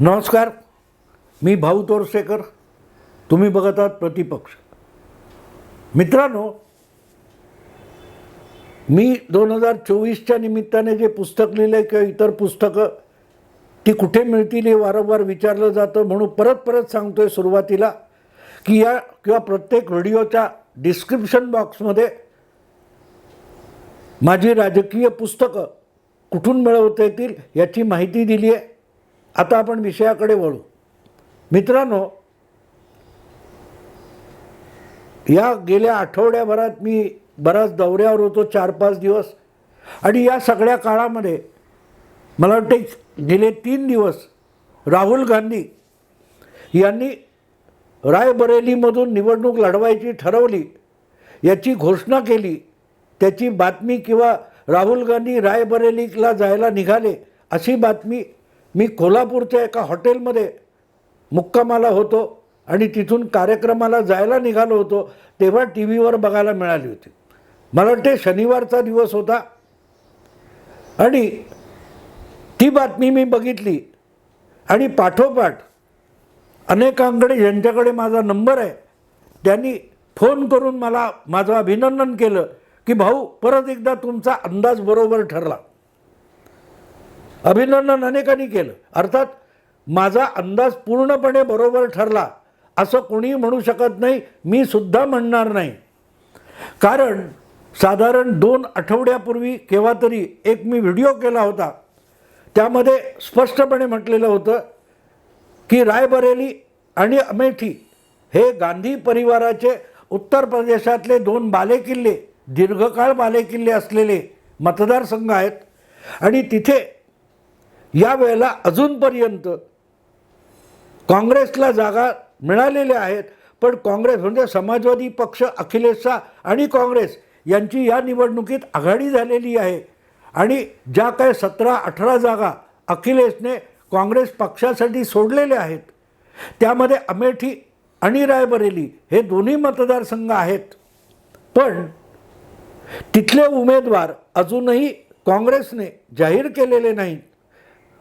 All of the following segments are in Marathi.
नमस्कार मी भाऊ तोरसेकर. तुम्ही बघत आहात प्रतिपक्ष. मित्रांनो मी दोन हजार चोवीसच्या निमित्ताने जे पुस्तक लिहिलं आहे किंवा इतर पुस्तकं ती कुठे मिळतील हे वारंवार विचारलं जातं म्हणून परत परत सांगतो आहे सुरुवातीला की या किंवा प्रत्येक व्हिडिओच्या डिस्क्रिप्शन बॉक्समध्ये माझी राजकीय पुस्तकं कुठून मिळवता येतील याची माहिती दिली आहे आता आपण विषयाकडे वळू. मित्रांनो या गेल्या आठवड्याभरात मी बराच दौऱ्यावर होतो चार पाच दिवस. आणि या सगळ्या काळामध्ये मला वाटते गेले तीन दिवस राहुल गांधी यांनी रायबरेलीमधून निवडणूक लढवायची ठरवली याची घोषणा केली त्याची बातमी किंवा राहुल गांधी रायबरेलीला जायला निघाले अशी बातमी मी कोल्हापूरच्या एका हॉटेलमध्ये मुक्कामाला होतो आणि तिथून कार्यक्रमाला जायला निघालो होतो तेव्हा टी व्हीवर बघायला मिळाली होती. मला वाटते शनिवारचा दिवस होता. आणि ती बातमी मी बघितली. आणि पाठोपाठ अनेकांकडे ज्यांच्याकडे माझा नंबर आहे त्यांनी फोन करून मला माझं अभिनंदन केलं की भाऊ परत एकदा तुमचा अंदाज बरोबर ठरला. अभिनंदन अनेकांनी केलं. अर्थात माझा अंदाज पूर्णपणे बरोबर ठरला. असं कोणीही म्हणू शकत नाही मी सुद्धा म्हणणार नाही. कारण साधारण दोन आठवड्यापूर्वी केव्हा तरी एक मी व्हिडिओ केला होता. त्यामध्ये स्पष्टपणे म्हटलेलं होतं की रायबरेली आणि अमेठी हे गांधी परिवाराचे उत्तर प्रदेशातले दोन बालेकिल्ले दीर्घकाळ बालेकिल्ले असलेले मतदारसंघ आहेत. आणि तिथे यावेळेला अजूनपर्यंत काँग्रेसला जागा मिळालेल्या आहेत. पण काँग्रेस म्हणजे समाजवादी पक्ष अखिलेशचा आणि काँग्रेस यांची या निवडणुकीत आघाडी झालेली आहे. आणि ज्या काय सतरा अठरा जागा अखिलेशने काँग्रेस पक्षासाठी सोडलेल्या आहेत त्यामध्ये अमेठी आणि रायबरेली हे दोन्ही मतदारसंघ आहेत. पण तिथले उमेदवार अजूनही काँग्रेसने जाहीर केलेले नाहीत.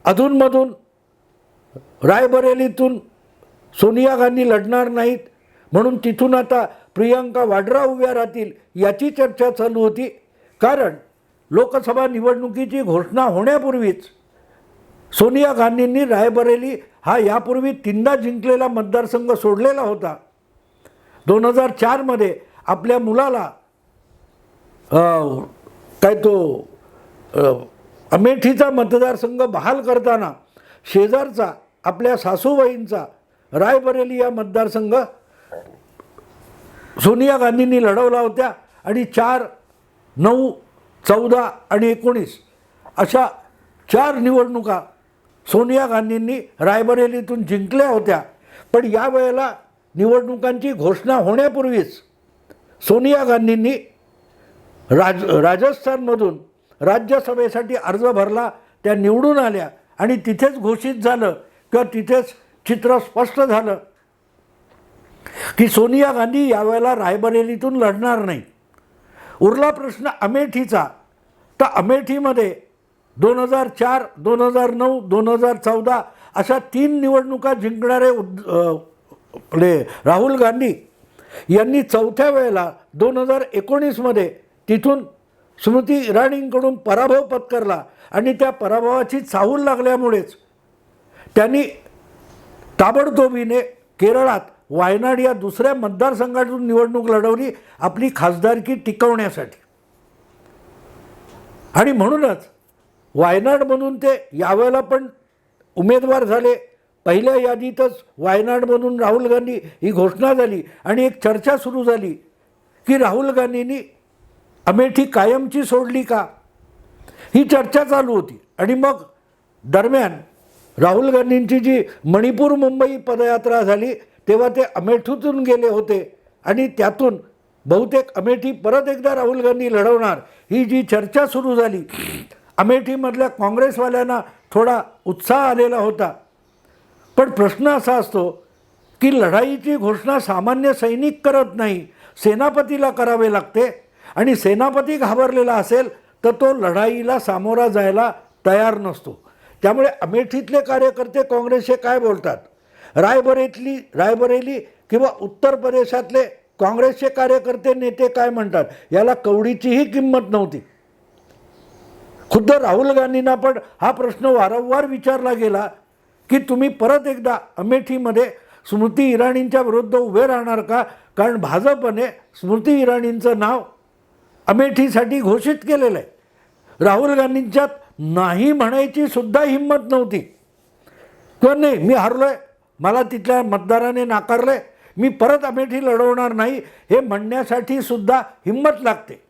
अधूनमधून रायबरेलीतून सोनिया गांधी लढणार नाहीत. म्हणून तिथून आता प्रियंका वाड्रा उभ्या राहतील याची चर्चा चालू होती. कारण लोकसभा निवडणुकीची घोषणा होण्यापूर्वीच सोनिया गांधींनी रायबरेली हा यापूर्वी तीनदा जिंकलेला मतदारसंघ सोडलेला होता. दोन हजार चारमध्ये आपल्या मुलाला काय तो अमेठीचा मतदारसंघ बहाल करताना शेजारचा आपल्या सासूबाईंचा रायबरेली या मतदारसंघ सोनिया गांधींनी लढवला होत्या आणि चार नऊ चौदा आणि एकोणीस अशा चार निवडणुका सोनिया गांधींनी रायबरेलीतून जिंकल्या होत्या. पण यावेळेला निवडणुकांची घोषणा होण्यापूर्वीच सोनिया गांधींनी राज राजस्थानमधून राज्यसभेसाठी अर्ज भरला त्या निवडून आल्या आणि तिथेच घोषित झालं किंवा तिथेच चित्र स्पष्ट झालं की सोनिया गांधी यावेळेला रायबरेलीतून लढणार नाही. उरला प्रश्न अमेठीचा. तर अमेठीमध्ये दोन हजार चार दोन हजार नऊ दोन हजार चौदा अशा तीन निवडणुका जिंकणारे उद आपले राहुल गांधी यांनी चौथ्या वेळेला दोन हजार एकोणीसमध्ये तिथून स्मृती इराणींकडून पराभव पत्करला आणि त्या पराभवाची चाहूल लागल्यामुळेच त्यांनी ताबडतोबीने केरळात वायनाड या दुसऱ्या मतदारसंघातून निवडणूक लढवली आपली खासदारकी टिकवण्यासाठी. आणि म्हणूनच वायनाडमधून ते यावेळेला पण उमेदवार झाले. पहिल्या यादीतच वायनाडमधून राहुल गांधी ही घोषणा झाली आणि एक चर्चा सुरू झाली की राहुल गांधींनी अमेठी कायमची सोडली का? ही चर्चा चालू होती. आणि मग दरम्यान राहुल गांधींची जी मणिपूर मुंबई पदयात्रा झाली तेव्हा ते अमेठीतून गेले होते. आणि त्यातून बहुतेक अमेठी परत एकदा राहुल गांधी लढवणार ही जी चर्चा सुरू झाली अमेठीमधल्या काँग्रेसवाल्यांना थोडा उत्साह आलेला होता. पण प्रश्न असा असतो की लढाईची घोषणा सामान्य सैनिक करत नाही सेनापतीला करावे लागते आणि सेनापती घाबरलेला असेल तर तो लढाईला सामोरा जायला तयार नसतो. त्यामुळे अमेठीतले कार्यकर्ते काँग्रेसचे काय बोलतात? रायबरेतली रायबरेली किंवा उत्तर प्रदेशातले काँग्रेसचे कार्यकर्ते नेते काय म्हणतात? याला कवडीचीही किंमत नव्हती. खुद्द राहुल गांधींना पण हा प्रश्न वारंवार विचारला गेला की तुम्ही परत एकदा अमेठीमध्ये स्मृती इराणींच्या विरुद्ध उभे राहणार का? कारण भाजपने स्मृती इराणींचं नाव अमेठीसाठी घोषित केलेलं आहे. राहुल गांधींच्यात नाही म्हणायची सुद्धा हिंमत नव्हती. किंवा नाही मी हरलो आहे मला तिथल्या मतदाराने नाकारलं आहे मी परत अमेठी लढवणार नाही हे म्हणण्यासाठी सुद्धा हिंमत लागते.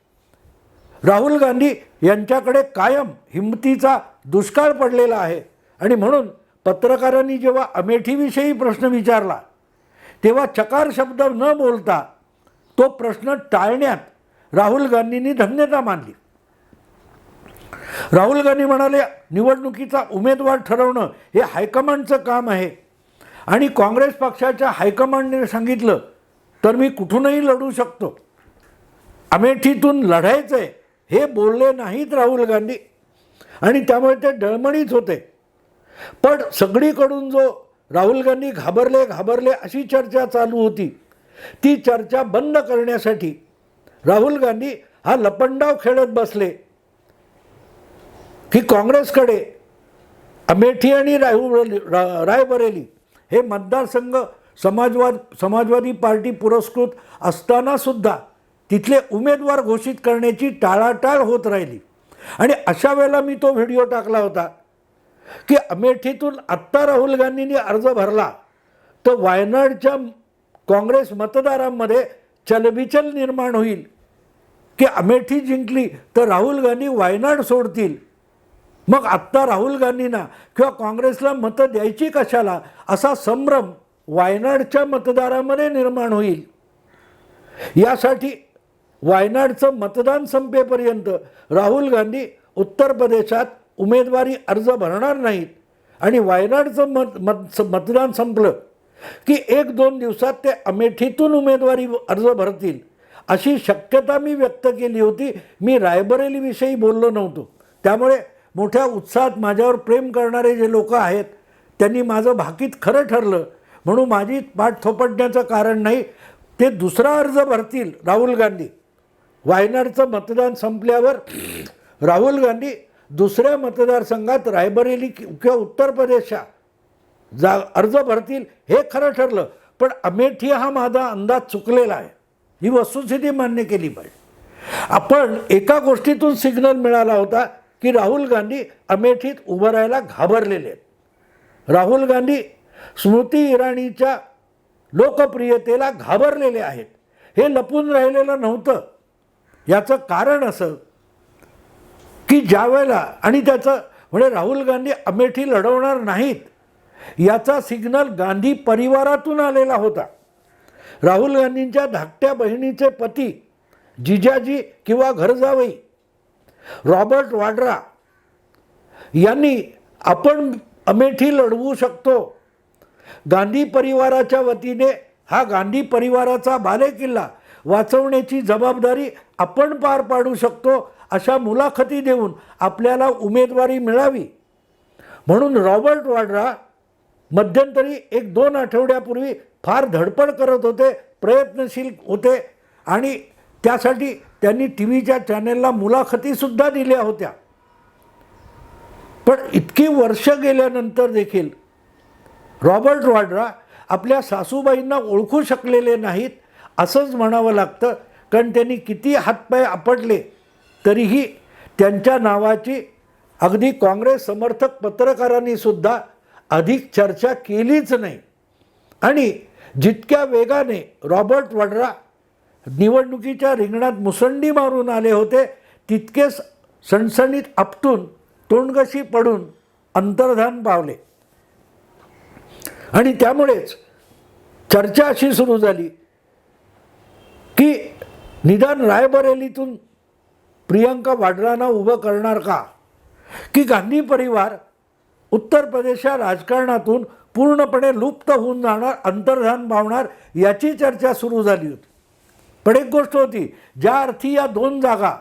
राहुल गांधी यांच्याकडे कायम हिंमतीचा दुष्काळ पडलेला आहे. आणि म्हणून पत्रकारांनी जेव्हा अमेठीविषयी प्रश्न विचारला तेव्हा चकार शब्द न बोलता तो प्रश्न टाळण्यात राहुल गांधींनी धन्यता मानली. राहुल गांधी म्हणाले निवडणुकीचा उमेदवार ठरवणं हे हायकमांडचं काम आहे. आणि काँग्रेस पक्षाच्या हायकमांडने सांगितलं तर मी कुठूनही लढू शकतो. अमेठीतून लढायचं आहे हे बोलले नाहीत राहुल गांधी. आणि त्यामुळे ते डळमळीत होते. पण सगळीकडून जो राहुल गांधी घाबरले घाबरले अशी चर्चा चालू होती. ती चर्चा बंद करण्यासाठी राहुल गांधी हा लपंडाव खेळत बसले की काँग्रेसकडे अमेठी आणि राहुल रा- रायबरेली हे मतदारसंघ समाजवाद समाजवादी पार्टी पुरस्कृत असतानासुद्धा तिथले उमेदवार घोषित करण्याची टाळाटाळ होत राहिली. आणि अशा वेळेला मी तो व्हिडिओ टाकला होता की अमेठीतून आत्ता राहुल गांधींनी अर्ज भरला तर वायनाडच्या काँग्रेस मतदारांमध्ये चलबिचल निर्माण होईल. की अमेठी जिंकली तर राहुल गांधी वायनाड सोडतील. मग आत्ता राहुल गांधींना किंवा काँग्रेसला मतं द्यायची कशाला असा संभ्रम वायनाडच्या मतदारामध्ये निर्माण होईल. यासाठी वायनाडचं मतदान संपेपर्यंत राहुल गांधी उत्तर प्रदेशात उमेदवारी अर्ज भरणार नाहीत. आणि वायनाडचं मत मत मतदान संपलं की एक दोन दिवसात ते अमेठीतून उमेदवारी अर्ज भरतील. अशी शक्यता मी व्यक्त केली होती. मी रायबरेलीविषयी बोललो नव्हतो. त्यामुळे मोठ्या उत्साहात माझ्यावर प्रेम करणारे जे लोक आहेत त्यांनी माझं भाकीत खरं ठरलं. म्हणून माझी पाठ थोपटण्याचं कारण नाही ते दुसरा अर्ज भरतील राहुल गांधी. वायनाडचं मतदान संपल्यावर राहुल गांधी दुसऱ्या मतदारसंघात रायबरेली किंवा उत्तर प्रदेशच्या जा अर्ज भरतील हे खरं ठरलं. पण अमेठी हा माझा अंदाज चुकलेला आहे. ही वस्तुस्थिती मान्य केली पाहिजे. आपण एका गोष्टीतून सिग्नल मिळाला होता की राहुल गांधी अमेठीत उभं राहायला घाबरलेले आहेत. राहुल गांधी स्मृती इराणीच्या लोकप्रियतेला घाबरलेले आहेत. हे लपून राहिलेलं नव्हतं. याचं कारण असं की ज्या वेळेला आणि त्याचं म्हणजे राहुल गांधी अमेठी लढवणार नाहीत याचा सिग्नल गांधी परिवारातून आलेला होता. राहुल गांधींच्या धाकट्या बहिणीचे पती जिजाजी किंवा घरजावई रॉबर्ट वाड्रा यांनी आपण अमेठी लढवू शकतो. गांधी परिवाराच्या वतीने हा गांधी परिवाराचा बालेकिल्ला वाचवण्याची जबाबदारी आपण पार पाडू शकतो अशा मुलाखती देऊन आपल्याला उमेदवारी मिळावी. म्हणून रॉबर्ट वाड्रा मध्यंतरी एक दोन आठवड्यापूर्वी फार धडपड करत होते प्रयत्नशील होते आणि त्यासाठी त्यांनी टी व्हीच्या चॅनेलला मुलाखतीसुद्धा दिल्या होत्या. पण इतकी वर्ष गेल्यानंतर देखील रॉबर्ट वाड्रा आपल्या सासूबाईंना ओळखू शकलेले नाहीत असंच म्हणावं लागतं कारण त्यांनी किती हातपाय आपटले तरीही त्यांच्या नावाची अगदी काँग्रेस समर्थक पत्रकारांनीसुद्धा अधिक चर्चा केलीच नाही. आणि जितक्या वेगाने रॉबर्ट वड्रा निवडणुकीच्या रिंगणात मुसंडी मारून आले होते तितकेच सणसणीत आपटून तोंडगशी पडून अंतर्धान पावले. आणि त्यामुळेच चर्चा अशी सुरू झाली की निदान रायबरेलीतून प्रियंका वाड्रांना उभं करणार का? की गांधी परिवार उत्तर प्रदेशच्या राजकारणातून पूर्णपणे लुप्त होऊन जाणार अंतर्धान पावणार याची चर्चा सुरू झाली होती. पण एक गोष्ट होती ज्या अर्थी या दोन जागा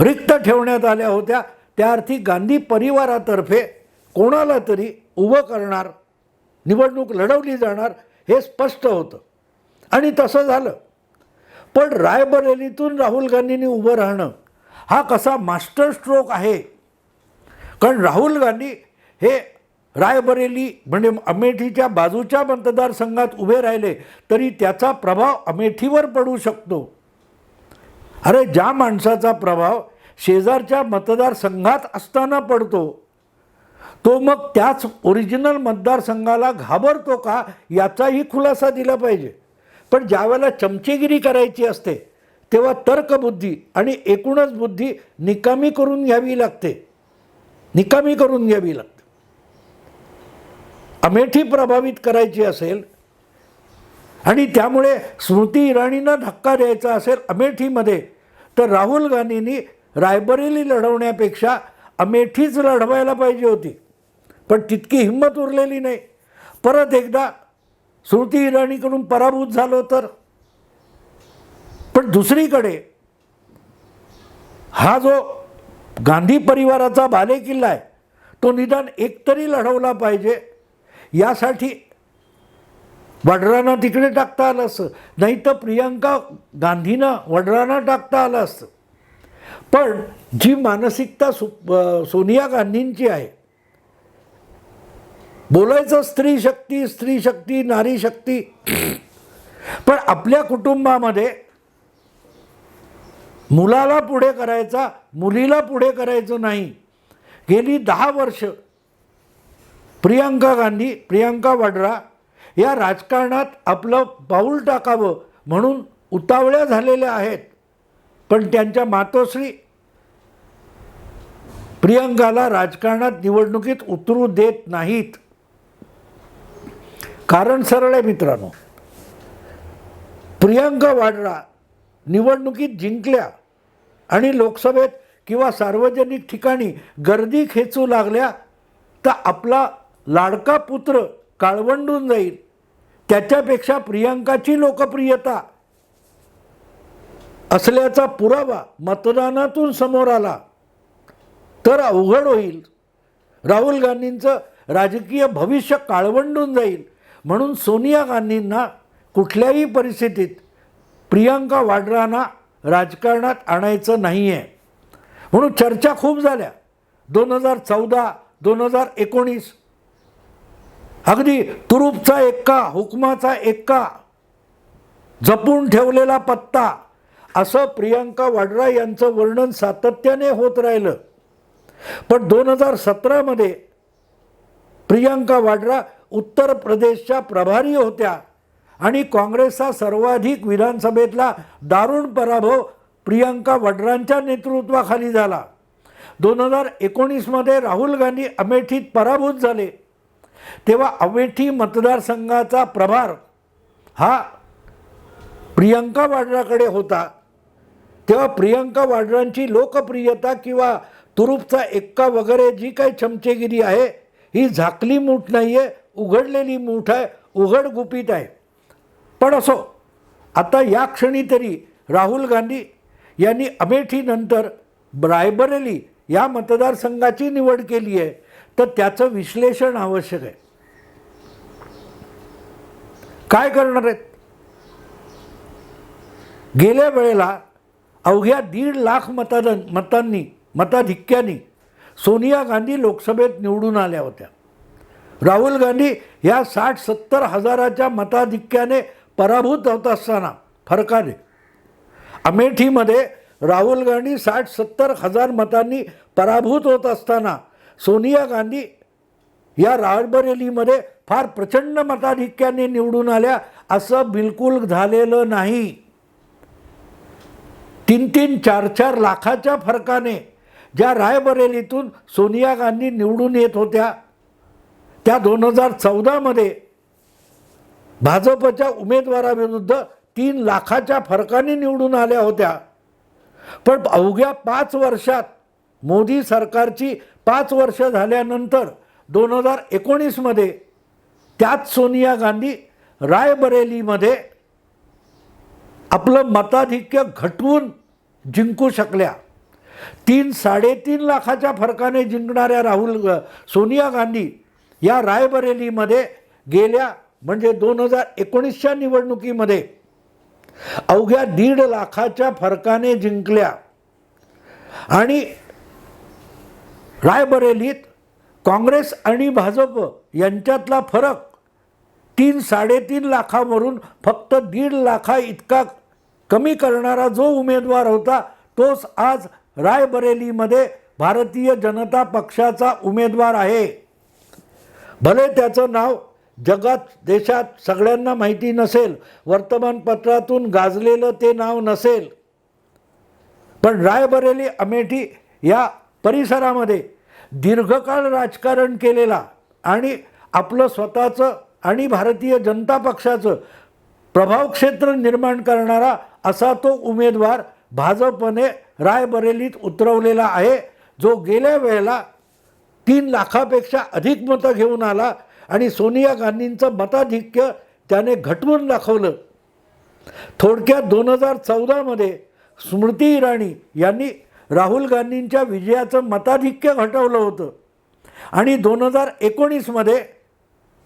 रिक्त ठेवण्यात आल्या होत्या त्या अर्थी गांधी परिवारातर्फे कोणाला तरी उभं करणार निवडणूक लढवली जाणार हे स्पष्ट होतं. आणि तसं झालं. पण रायबरेलीतून राहुल गांधींनी उभं राहणं हा कसा मास्टर स्ट्रोक आहे? कारण राहुल गांधी हे रायबरेली म्हणजे अमेठीच्या बाजूच्या मतदारसंघात उभे राहिले तरी त्याचा प्रभाव अमेठीवर पडू शकतो. अरे ज्या माणसाचा प्रभाव शेजारच्या मतदारसंघात असताना पडतो तो मग त्याच ओरिजिनल मतदारसंघाला घाबरतो का याचाही खुलासा दिला पाहिजे. पण ज्यावेळेला चमचेगिरी करायची असते तेव्हा तर्कबुद्धी आणि एकूणच बुद्धी निकामी करून घ्यावी लागते. निकामी करून घ्यावी लागते. अमेठी प्रभावित करायची असेल आणि त्यामुळे स्मृती इराणींना धक्का द्यायचा असेल अमेठीमध्ये तर राहुल गांधींनी रायबरेली लढवण्यापेक्षा अमेठीच लढवायला पाहिजे होती. पण तितकी हिंमत उरलेली नाही. परत एकदा स्मृती इराणीकडून पराभूत झालो तर. पण दुसरीकडे हा जो गांधी परिवाराचा बालेकिल्ला आहे तो निदान एकतरी लढवला पाहिजे. यासाठी वडरांना तिकडे टाकता आलं असतं नाही तर प्रियंका गांधींना वडरांना टाकता आलं असतं पण जी मानसिकता सु सोनिया गांधींची आहे बोलायचं स्त्री शक्ती स्त्री शक्ती नारी शक्ती पण आपल्या कुटुंबामध्ये मुलाला पुढे करायचा मुलीला पुढे करायचं नाही. गेली दहा वर्ष प्रियंका गांधी प्रियंका वड्रा या राजकारणात आपलं पाऊल टाकावं म्हणून उतावळ्या झालेल्या आहेत. पण त्यांच्या मातोश्री प्रियंकाला राजकारणात निवडणुकीत उतरू देत नाहीत. कारण सरळ आहे मित्रांनो प्रियंका वाड्रा निवडणुकीत जिंकल्या आणि लोकसभेत किंवा सार्वजनिक ठिकाणी गर्दी खेचू लागल्या तर आपला लाडका पुत्र काळवंडून जाईल. त्याच्यापेक्षा प्रियांकाची लोकप्रियता असल्याचा पुरावा मतदानातून समोर आला. तर अवघड होईल. राहुल गांधींचं राजकीय भविष्य काळवंडून जाईल म्हणून सोनिया गांधींना कुठल्याही परिस्थितीत प्रियांका वाड्रांना राजकारणात आणायचं नाही आहे म्हणून चर्चा खूप झाल्या. दोन हजार चौदा दोन हजार एकोणीस अगदी तुरुपचा एक्का हुकमाचा एक्का जपून ठेवलेला पत्ता असं प्रियंका वाड्रा यांचं वर्णन सातत्याने होत राहिलं. पण दोन हजार सतरामध्ये प्रियंका वाड्रा उत्तर प्रदेशच्या प्रभारी होत्या आणि काँग्रेसचा सर्वाधिक विधानसभेतला दारुण पराभव प्रियंका वड्रांच्या नेतृत्वाखाली झाला. दोन हजार एकोणीसमध्ये राहुल गांधी अमेठीत पराभूत झाले. तेव्हा अमेठी मतदारसंघाचा प्रभार हा प्रियंका वाड्राकडे होता. तेव्हा प्रियंका वाड्रांची लोकप्रियता किंवा तुरुपचा एक्का वगैरे जी काही चमचेगिरी आहे ही झाकली मूठ नाही आहे उघडलेली मूठ आहे उघड गुपित आहे. पण असो आता या क्षणी तरी राहुल गांधी यांनी अमेठीनंतर रायबरेली या मतदारसंघाची निवड केली आहे तर त्याचं विश्लेषण आवश्यक आहे. काय करणार आहेत? गेल्या वेळेला अवघ्या दीड लाख मतदान मतांनी मताधिक्यानी सोनिया गांधी लोकसभेत निवडून आल्या होत्या. राहुल गांधी ह्या साठ सत्तर हजाराच्या मताधिक्याने पराभूत होत असताना फरकाने अमेठीमध्ये राहुल गांधी साठ सत्तर हजार मतांनी पराभूत होत असताना सोनिया गांधी या रायबरेलीमध्ये फार प्रचंड मताधिक्याने निवडून आल्या. असं बिलकुल झालेलं नाही. तीन तीन चार चार लाखाच्या फरकाने ज्या रायबरेलीतून सोनिया गांधी निवडून येत होत्या त्या दोन हजार चौदामध्ये भाजपच्या उमेदवाराविरुद्ध तीन लाखाच्या फरकाने निवडून आल्या होत्या. पण अवघ्या पाच वर्षात मोदी सरकारची पाच वर्ष झाल्यानंतर दोन हजार एकोणीसमध्ये त्याच सोनिया गांधी रायबरेलीमध्ये आपलं मताधिक्य घटवून जिंकू शकल्या. तीन साडेतीन लाखाच्या फरकाने जिंकणाऱ्या राहुल सोनिया गांधी या रायबरेलीमध्ये गेल्या म्हणजे दोन हजार एकोणीसच्या निवडणुकीमध्ये अवघ्या दीड लाखाच्या फरकाने जिंकल्या. आणि रायबरेलीत काँग्रेस आणि भाजप यांच्यातला फरक तीन साडेतीन लाखावरून फक्त दीड लाखा इतका कमी करणारा जो उमेदवार होता तोच आज रायबरेलीमध्ये भारतीय जनता पक्षाचा उमेदवार आहे. भले त्याचं नाव जगात देशात सगळ्यांना माहिती नसेल वर्तमानपत्रातून गाजलेलं ते नाव नसेल पण रायबरेली अमेठी या परिसरामध्ये दीर्घकाळ राजकारण केलेला आणि आपलं स्वतःचं आणि भारतीय जनता पक्षाचं प्रभाव क्षेत्र निर्माण करणारा असा तो उमेदवार भाजपने रायबरेलीत उतरवलेला आहे जो गेल्या वेळेला तीन लाखापेक्षा अधिक मतं घेऊन आला आणि सोनिया गांधींचं मताधिक्य त्याने घटवून दाखवलं. थोडक्यात दोन हजार चौदामध्ये स्मृती इराणी यांनी राहुल गांधींच्या विजयाचं मताधिक्य घटवलं होतं. आणि दोन हजार एकोणीसमध्ये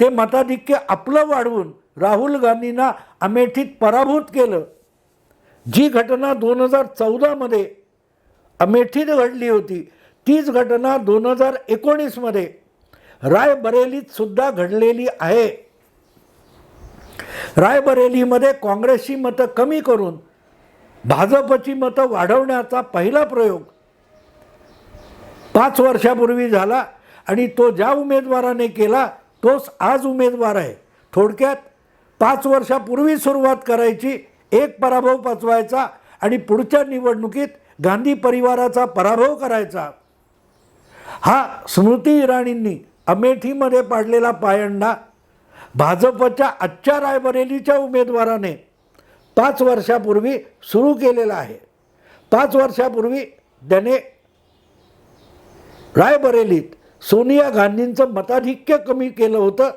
ते मताधिक्य आपलं वाढवून राहुल गांधींना अमेठीत पराभूत केलं. जी घटना दोन हजार चौदामध्ये अमेठीत घडली होती तीच घटना दोन हजार एकोणीसमध्ये रायबरेलीत सुद्धा घडलेली आहे. रायबरेलीमध्ये काँग्रेसची मतं कमी करून भाजपची मतं वाढवण्याचा पहिला प्रयोग पाच वर्षापूर्वी झाला आणि तो ज्या उमेदवाराने केला तोच आज उमेदवार आहे. थोडक्यात पाच वर्षापूर्वी सुरुवात करायची एक पराभव पचवायचा आणि पुढच्या निवडणुकीत गांधी परिवाराचा पराभव करायचा. हा स्मृती इराणींनी अमेठीमध्ये पाडलेला पायंडा भाजपच्या आजच्या रायबरेलीच्या उमेदवाराने पाच वर्षापूर्वी सुरू केलेला आहे. पाच वर्षापूर्वी त्याने रायबरेलीत सोनिया गांधींचं मताधिक्य कमी केलं होतं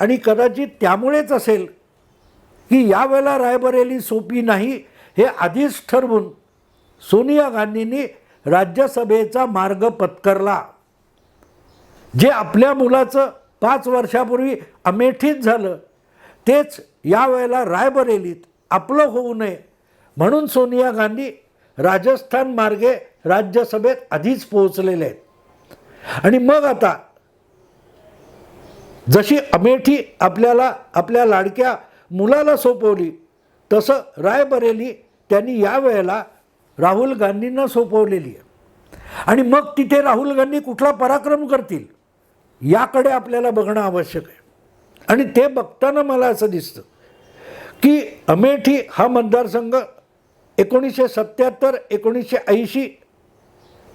आणि कदाचित त्यामुळेच असेल की यावेळेला रायबरेली सोपी नाही हे आधीच ठरवून सोनिया गांधींनी राज्यसभेचा मार्ग पत्करला. जे आपल्या मुलाचं पाच वर्षापूर्वी अमेठीत झालं तेच यावेळेला रायबरेलीत आपलं होऊ नये. म्हणून सोनिया गांधी राजस्थान मार्गे राज्यसभेत आधीच पोहोचलेले आहेत. आणि मग आता जशी अमेठी आपल्याला आपल्या लाडक्या मुलाला सोपवली तसं रायबरेली त्यांनी यावेळेला राहुल गांधींना सोपवलेली आहे. आणि मग तिथे राहुल गांधी कुठला पराक्रम करतील याकडे आपल्याला बघणं आवश्यक आहे. आणि ते बघताना मला असं दिसतं की अमेठी हा मतदारसंघ एकोणीसशे सत्याहत्तर एकोणीसशे ऐंशी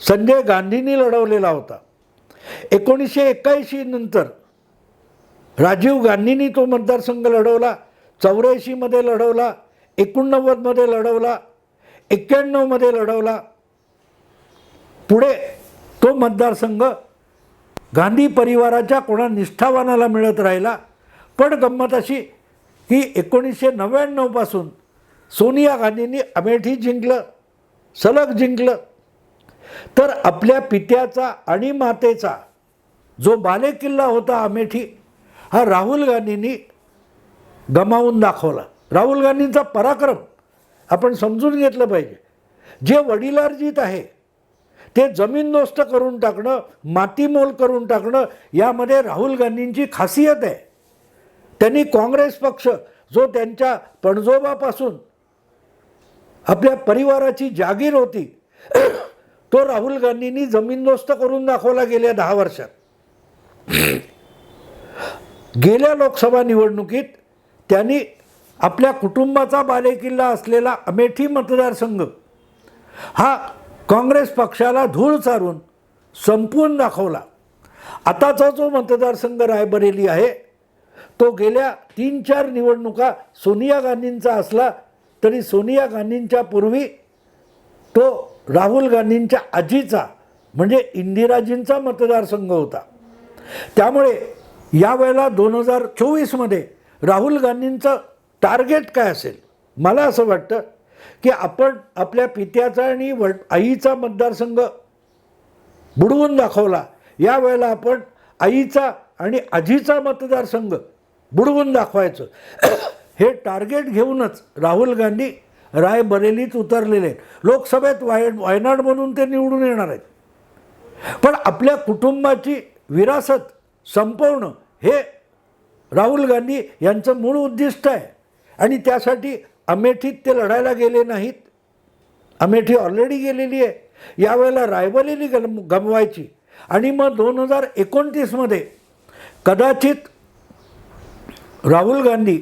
संजय गांधींनी लढवलेला होता. एकोणीसशे एक्क्याऐंशी नंतर राजीव गांधींनी तो मतदारसंघ लढवला चौऱ्याऐंशीमध्ये लढवला एकोणनव्वदमध्ये लढवला एक्क्याण्णवमध्ये लढवला. पुढे तो मतदारसंघ गांधी परिवाराच्या कोणा निष्ठावानाला मिळत राहिला. पण गंमत अशी की एकोणीसशे नव्याण्णवपासून सोनिया गांधींनी अमेठी जिंकलं सलग जिंकलं. तर आपल्या पित्याचा आणि मातेचा जो बालेकिल्ला होता अमेठी हा राहुल गांधींनी गमावून दाखवला. राहुल गांधींचा पराक्रम आपण समजून घेतलं पाहिजे. जे वडिलार्जित आहे ते जमीनदोस्त करून टाकणं मातीमोल करून टाकणं यामध्ये राहुल गांधींची खासियत आहे. त्यांनी काँग्रेस पक्ष जो त्यांच्या पणजोबापासून आपल्या परिवाराची जागीर होती तो राहुल गांधींनी जमीनदोस्त करून दाखवला गेल्या दहा वर्षात. गेल्या लोकसभा निवडणुकीत त्यांनी आपल्या कुटुंबाचा बालेकिल्ला असलेला अमेठी मतदारसंघ हा काँग्रेस पक्षाला धूळ चारून संपवून दाखवला. आताचा जो मतदारसंघ रायबरेली आहे तो गेल्या तीन चार निवडणुका सोनिया गांधींचा असला तरी सोनिया गांधींच्या पूर्वी तो राहुल गांधींच्या आजीचा म्हणजे इंदिराजींचा मतदारसंघ होता. त्यामुळे यावेळेला दोन हजार चोवीसमध्ये राहुल गांधींचं टार्गेट काय असेल? मला असं वाटतं की आपण आपल्या पित्याचा आणि वड आईचा मतदारसंघ बुडवून दाखवला. यावेळेला आपण आईचा आणि आजीचा मतदारसंघ बुडवून दाखवायचं. हे टार्गेट घेऊनच राहुल गांधी रायबरेलीत उतरलेले आहेत. लोकसभेत वाय म्हणून ते निवडून येणार आहेत. पण आपल्या कुटुंबाची विरासत संपवणं हे राहुल गांधी यांचं मूळ उद्दिष्ट आहे. आणि त्यासाठी अमेठीत ते लढायला गेले नाहीत. अमेठी ऑलरेडी गेलेली आहे. यावेळेला रायबरेली गम गमवायची. आणि मग दोन हजार एकोणतीसमध्ये कदाचित राहुल गांधी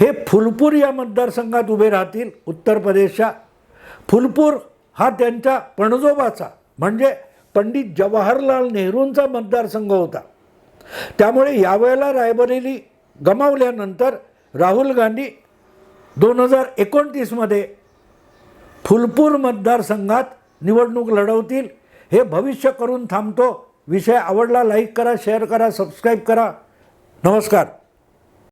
हे फुलपूर या मतदारसंघात उभे राहतील उत्तर प्रदेशच्या. फुलपूर हा त्यांच्या पणजोबाचा म्हणजे पंडित जवाहरलाल नेहरूंचा मतदारसंघ होता. त्यामुळे यावेळेला रायबरेली गमावल्यानंतर राहुल गांधी दोन हजार एकोणतीसमध्ये फुलपूर मतदारसंघात निवडणूक लढवतील. हे भविष्य करून थांबतो. विषय आवडला लाईक करा शेअर करा सबस्क्राईब करा. नमस्कार.